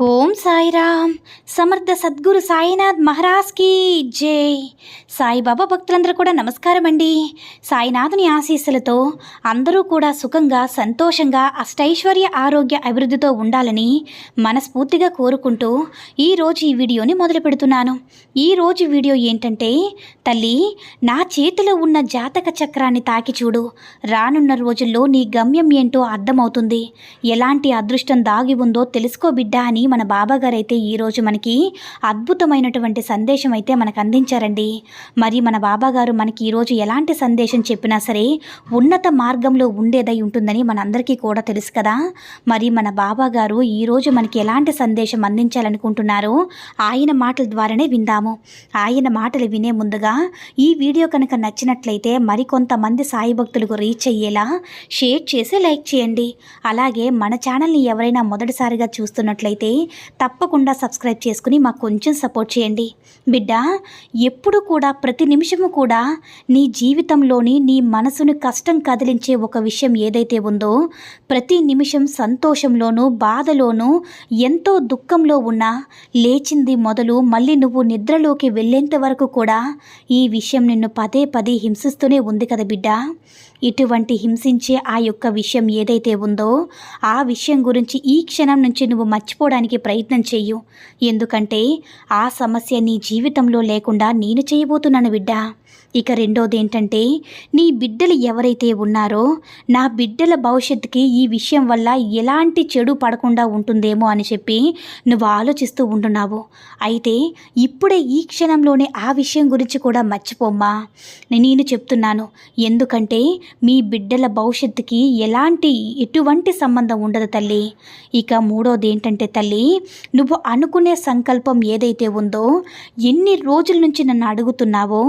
Om Sairam. Samarth Sadguru Sainath మహారాజ్కి జై. సాయిబాబా భక్తులందరూ కూడా నమస్కారం అండి సాయినాథుని ఆశీస్సులతో అందరూ కూడా సుఖంగా సంతోషంగా అష్టైశ్వర్య ఆరోగ్య అభివృద్ధితో ఉండాలని మనస్ఫూర్తిగా కోరుకుంటూ ఈరోజు ఈ వీడియోని మొదలు పెడుతున్నాను. ఈరోజు వీడియో ఏంటంటే తల్లి నా చేతిలో ఉన్న జాతక చక్రాన్ని తాకి చూడు. రానున్న రోజుల్లో నీ గమ్యం ఏంటో అర్థమవుతుంది. ఎలాంటి అదృష్టం దాగి ఉందో తెలుసుకో బిడ్డ అని మన బాబాగారు అయితే ఈరోజు మనకి అద్భుతమైనటువంటి సందేశం అయితే మనకు అందించారండి. మరి మన బాబాగారు మనకి ఈరోజు ఎలాంటి సందేశం చెప్పినా సరే ఉన్నత మార్గంలో ఉండేదై ఉంటుందని మనందరికీ కూడా తెలుసు కదా. మరి మన బాబాగారు ఈరోజు మనకి ఎలాంటి సందేశం అందించాలనుకుంటున్నారో ఆయన మాటల ద్వారానే విందాము. ఆయన మాటలు వినే ముందుగా ఈ వీడియో కనుక నచ్చినట్లయితే మరికొంతమంది సాయి భక్తులకు రీచ్ అయ్యేలా షేర్ చేసి లైక్ చేయండి. అలాగే మన ఛానల్ని ఎవరైనా మొదటిసారిగా చూస్తున్నట్లయితే తప్పకుండా సబ్స్క్రైబ్ చేసుకుని మాకు కొంచెం సపోర్ట్ చేయండి. బిడ్డ ఎప్పుడు కూడా ప్రతి నిమిషము కూడా నీ జీవితంలోని నీ మనసును కష్టం కదిలించే ఒక విషయం ఏదైతే ఉందో ప్రతి నిమిషం సంతోషంలోనూ బాధలోనూ ఎంతో దుఃఖంలో ఉన్నా లేచింది మొదలు మళ్ళీ నువ్వు నిద్రలోకి వెళ్ళేంత వరకు కూడా ఈ విషయం నిన్ను పదే పదే హింసిస్తూనే ఉంది కదా బిడ్డ. ఇటువంటి హింసించే ఆ యొక్క విషయం ఏదైతే ఉందో ఆ విషయం గురించి ఈ క్షణం నుంచి నువ్వు మర్చిపోవడానికి ప్రయత్నం చెయ్యు. ఎందుకంటే ఆ సమస్య నీ జీవితంలో లేకుండా నేను చేయబోతున్నాను బిడ్డా. ఇక రెండోది ఏంటంటే నీ బిడ్డలు ఎవరైతే ఉన్నారో నా బిడ్డల భవిష్యత్తుకి ఈ విషయం వల్ల ఎలాంటి చెడు పడకుండా ఉంటుందేమో అని చెప్పి నువ్వు ఆలోచిస్తూ ఉంటున్నావు. అయితే ఇప్పుడే ఈ క్షణంలోనే ఆ విషయం గురించి కూడా మర్చిపోమ్మా. నేను చెప్తున్నాను ఎందుకంటే మీ బిడ్డల భవిష్యత్తుకి ఎలాంటి ఎటువంటి సంబంధం ఉండదు తల్లి. ఇక మూడోది ఏంటంటే తల్లి నువ్వు అనుకునే సంకల్పం ఏదైతే ఉందో ఎన్ని రోజుల నుంచి నన్ను అడుగుతున్నావో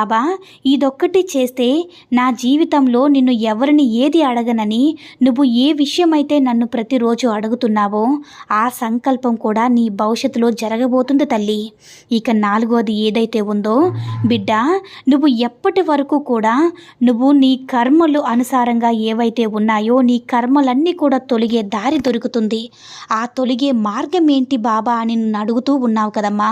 బాబా ఇదొక్కటి చేస్తే నా జీవితంలో నిన్ను ఎవరిని ఏది అడగనని నువ్వు ఏ విషయమైతే నన్ను ప్రతిరోజు అడుగుతున్నావో ఆ సంకల్పం కూడా నీ భవిష్యత్తులో జరగబోతుంది తల్లి. ఇక నాలుగోది ఏదైతే ఉందో బిడ్డ నువ్వు ఎప్పటి వరకు కూడా నువ్వు నీ కర్మలు అనుసారంగా ఏవైతే ఉన్నాయో నీ కర్మలన్నీ కూడా తొలిగే దారి దొరుకుతుంది. ఆ తొలిగే మార్గం ఏంటి బాబా అని నన్ను అడుగుతూ ఉన్నావు కదమ్మా.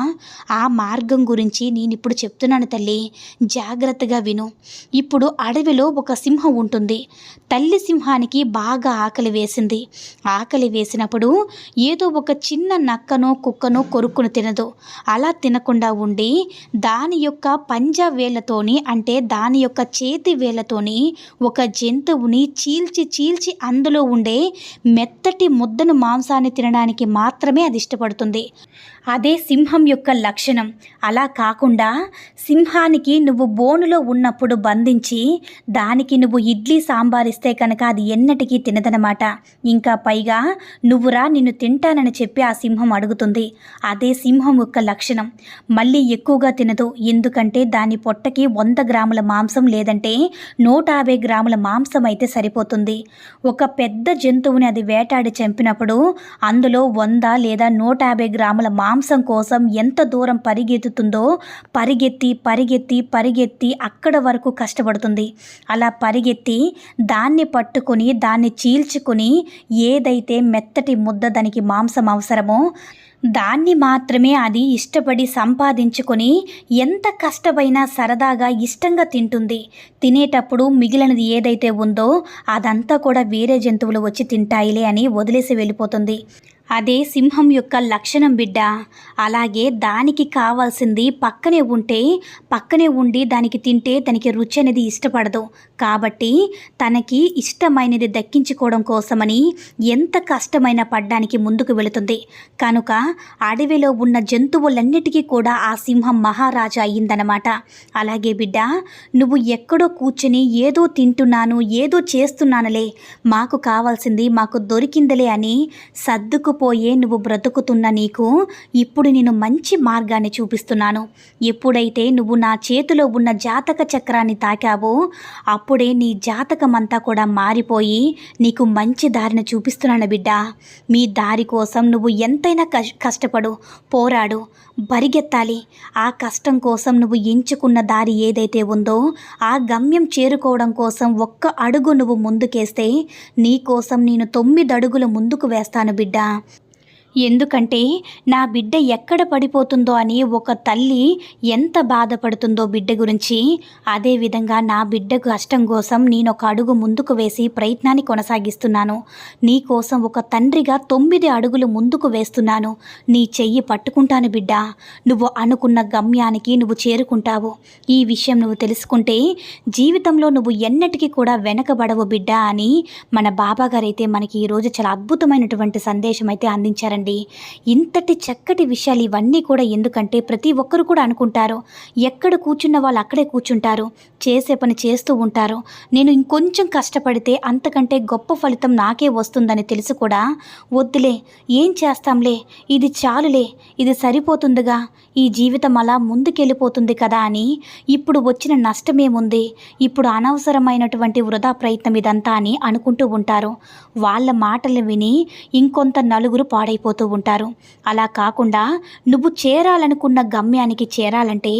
ఆ మార్గం గురించి నేను ఇప్పుడు చెప్తున్నాను తల్లి. జాగ్రత్తగా విను. ఇప్పుడు అడవిలో ఒక సింహం ఉంటుంది. తల్లి సింహానికి బాగా ఆకలి వేసింది. ఆకలి వేసినప్పుడు ఏదో ఒక చిన్న నక్కనో కుక్కనో కొరుక్కును తినదు. అలా తినకుండా ఉండి దాని యొక్క పంజా వేళ్ళతోని అంటే దాని యొక్క చేతి వేళ్ళతోని ఒక జంతువుని చీల్చి చీల్చి అందులో ఉండే మెత్తటి ముద్దను మాంసాన్ని తినడానికి మాత్రమే అది ఇష్టపడుతుంది. అదే సింహం యొక్క లక్షణం. అలా కాకుండా సింహానికి నువ్వు బోనులో ఉన్నప్పుడు బంధించి దానికి నువ్వు ఇడ్లీ సాంబార్ ఇస్తే కనుక అది ఎన్నటికీ తినదనమాట. ఇంకా పైగా నువ్వురా నిన్ను తింటానని చెప్పి ఆ సింహం అడుగుతుంది. అదే సింహం యొక్క లక్షణం. మళ్ళీ ఎక్కువగా తినదు. ఎందుకంటే దాని పొట్టకి వంద గ్రాముల మాంసం లేదంటే నూట యాభై గ్రాముల మాంసం అయితే సరిపోతుంది. ఒక పెద్ద జంతువుని అది వేటాడి చంపినప్పుడు అందులో వంద లేదా నూట యాభై గ్రాముల మాంసం మాంసం కోసం ఎంత దూరం పరిగెత్తుతుందో పరిగెత్తి పరిగెత్తి పరిగెత్తి అక్కడ వరకు కష్టపడుతుంది. అలా పరిగెత్తి దాన్ని పట్టుకొని దాన్ని చీల్చుకొని ఏదైతే మెత్తటి ముద్ద దానికి మాంసం అవసరమో దాన్ని మాత్రమే అది ఇష్టపడి సంపాదించుకొని ఎంత కష్టమైనా సరదాగా ఇష్టంగా తింటుంది. తినేటప్పుడు మిగిలినది ఏదైతే ఉందో అదంతా కూడా వేరే జంతువులు వచ్చి తింటాయిలే అని వదిలేసి వెళ్ళిపోతుంది. అదే సింహం యొక్క లక్షణం బిడ్డ. అలాగే దానికి కావాల్సింది పక్కనే ఉంటే పక్కనే ఉండి దానికి తింటే దానికి రుచి అనేది ఇష్టపడదు. కాబట్టి తనకి ఇష్టమైనది దక్కించుకోవడం కోసమని ఎంత కష్టమైన పడ్డానికి ముందుకు వెళుతుంది. కనుక అడవిలో ఉన్న జంతువులన్నిటికీ కూడా ఆ సింహం మహారాజా అయ్యిందనమాట అలాగే బిడ్డ నువ్వు ఎక్కడో కూర్చుని ఏదో తింటున్నాను ఏదో చేస్తున్నానులే. మాకు కావాల్సింది మాకు దొరికిందిలే అని సర్దుకు సర్దుకుపోయే నువ్వు బ్రతుకుతున్న నీకు ఇప్పుడు నేను మంచి మార్గాన్ని చూపిస్తున్నాను. ఎప్పుడైతే నువ్వు నా చేతిలో ఉన్న జాతక చక్రాన్ని తాకావో అప్పుడే నీ జాతకం అంతా కూడా మారిపోయి నీకు మంచి దారిని చూపిస్తున్నాను బిడ్డ. మీ దారి కోసం నువ్వు ఎంతైనా కష్ కష్టపడు పోరాడు. బరిగెత్తాలి. ఆ కష్టం కోసం నువ్వు ఎంచుకున్న దారి ఏదైతే ఉందో ఆ గమ్యం చేరుకోవడం కోసం ఒక్క అడుగు నువ్వు ముందుకేస్తే నీ కోసం నేను తొమ్మిది అడుగులు ముందుకు వేస్తాను బిడ్డ. ఎందుకంటే నా బిడ్డ ఎక్కడ పడిపోతుందో అని ఒక తల్లి ఎంత బాధపడుతుందో బిడ్డ గురించి అదేవిధంగా నా బిడ్డ కష్టం కోసం నేను ఒక అడుగు ముందుకు వేసి ప్రయత్నాన్ని కొనసాగిస్తున్నాను. నీ కోసం ఒక తండ్రిగా తొమ్మిది అడుగులు ముందుకు వేస్తున్నాను. నీ చెయ్యి పట్టుకుంటాను బిడ్డ. నువ్వు అనుకున్న గమ్యానికి నువ్వు చేరుకుంటావు. ఈ విషయం నువ్వు తెలుసుకుంటే జీవితంలో నువ్వు ఎన్నటికీ కూడా వెనకబడవు బిడ్డ అని మన బాబాగారైతే మనకి ఈరోజు చాలా అద్భుతమైనటువంటి సందేశం అయితే అందించారండి ఇంతటి చక్కటి విషయాలు ఇవన్నీ కూడా ఎందుకంటే ప్రతి ఒక్కరు కూడా అనుకుంటారు. ఎక్కడ కూర్చున్న వాళ్ళు అక్కడే కూర్చుంటారు. చేసే పని చేస్తూ ఉంటారు. నేను ఇంకొంచెం కష్టపడితే అంతకంటే గొప్ప ఫలితం నాకే వస్తుందని తెలిసి కూడా. వద్దులే ఏం చేస్తాంలే? ఇది చాలులే ఇది సరిపోతుందిగా. ఈ జీవితం అలా ముందుకెళ్ళిపోతుంది కదా అని ఇప్పుడు వచ్చిన నష్టమేముంది? ఇప్పుడు అనవసరమైనటువంటి వృధా ప్రయత్నం ఇదంతా అని అనుకుంటూ ఉంటారు. వాళ్ళ మాటలు విని ఇంకొంత నలుగురు పాడైపోతూ ఉంటారు. అలా కాకుండా నువ్వు చేరాలనుకున్న గమ్యానికి చేరాలంటే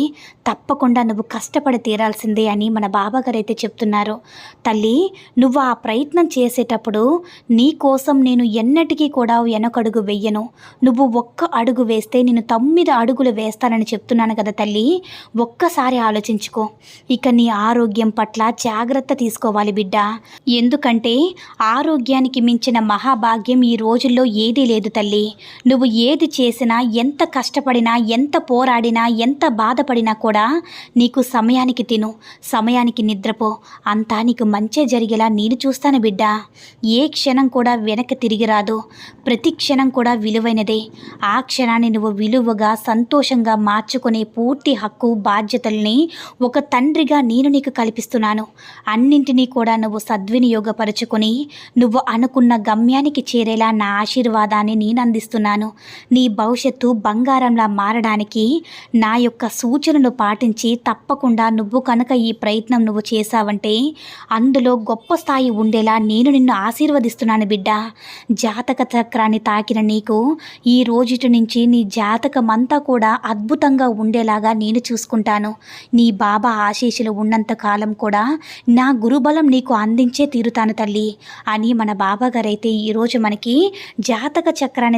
తప్పకుండా నువ్వు కష్టపడి తీరాల్సిందే అని మన బాబాగారు అయితే చెప్తున్నారు. తల్లి నువ్వు ఆ ప్రయత్నం చేసేటప్పుడు నీ కోసం నేను ఎన్నటికీ కూడా వెనకడుగు వెయ్యను. నువ్వు ఒక్క అడుగు వేస్తే నేను తొమ్మిది అడుగులు వేస్తానని చెప్తున్నాను కదా తల్లి. ఒక్కసారి ఆలోచించుకో. ఇక నీ ఆరోగ్యం పట్ల జాగ్రత్త తీసుకోవాలి బిడ్డ. ఎందుకంటే ఆరోగ్యానికి మించిన మహాభాగ్యం ఈ రోజుల్లో ఏదీ లేదు తల్లి. నువ్వు ఏది చేసినా ఎంత కష్టపడినా ఎంత పోరాడినా ఎంత బాధపడినా కూడా నీకు సమయానికి తిను. సమయానికి నిద్రపో. అంతా నీకు మంచే జరిగేలా నేను చూస్తాను బిడ్డ. ఏ క్షణం కూడా వెనక్కి తిరిగి రాదు. ప్రతి క్షణం కూడా విలువైనదే. ఆ క్షణాన్ని నువ్వు విలువగా సంతోషంగా మార్చుకునే పూర్తి హక్కు బాధ్యతల్ని ఒక తండ్రిగా నేను నీకు కల్పిస్తున్నాను. అన్నింటినీ కూడా నువ్వు సద్వినియోగపరుచుకొని నువ్వు అనుకున్న గమ్యానికి చేరేలా నా ఆశీర్వాదాన్ని నేను అందిస్తున్నాను. నీ భవిష్యత్తు బంగారంలా మారడానికి నా యొక్క సూచనలు పాటించి తప్పకుండా నువ్వు కనుక ఈ ప్రయత్నం నువ్వు చేశావంటే అందులో గొప్ప స్థాయి ఉండేలా నేను నిన్ను ఆశీర్వదిస్తున్నాను బిడ్డ. జాతక చక్రాన్ని తాకిన నీకు ఈ రోజుటి నుంచి నీ జాతకం అంతా కూడా అద్భుతంగా ఉండేలాగా నేను చూసుకుంటాను. నీ బాబా ఆశీస్సులు ఉన్నంత కాలం కూడా నా గురుబలం నీకు అందించే తీరుతాను తల్లి. అని మన బాబా గారైతే ఈరోజు మనకి జాతక చక్రాన్ని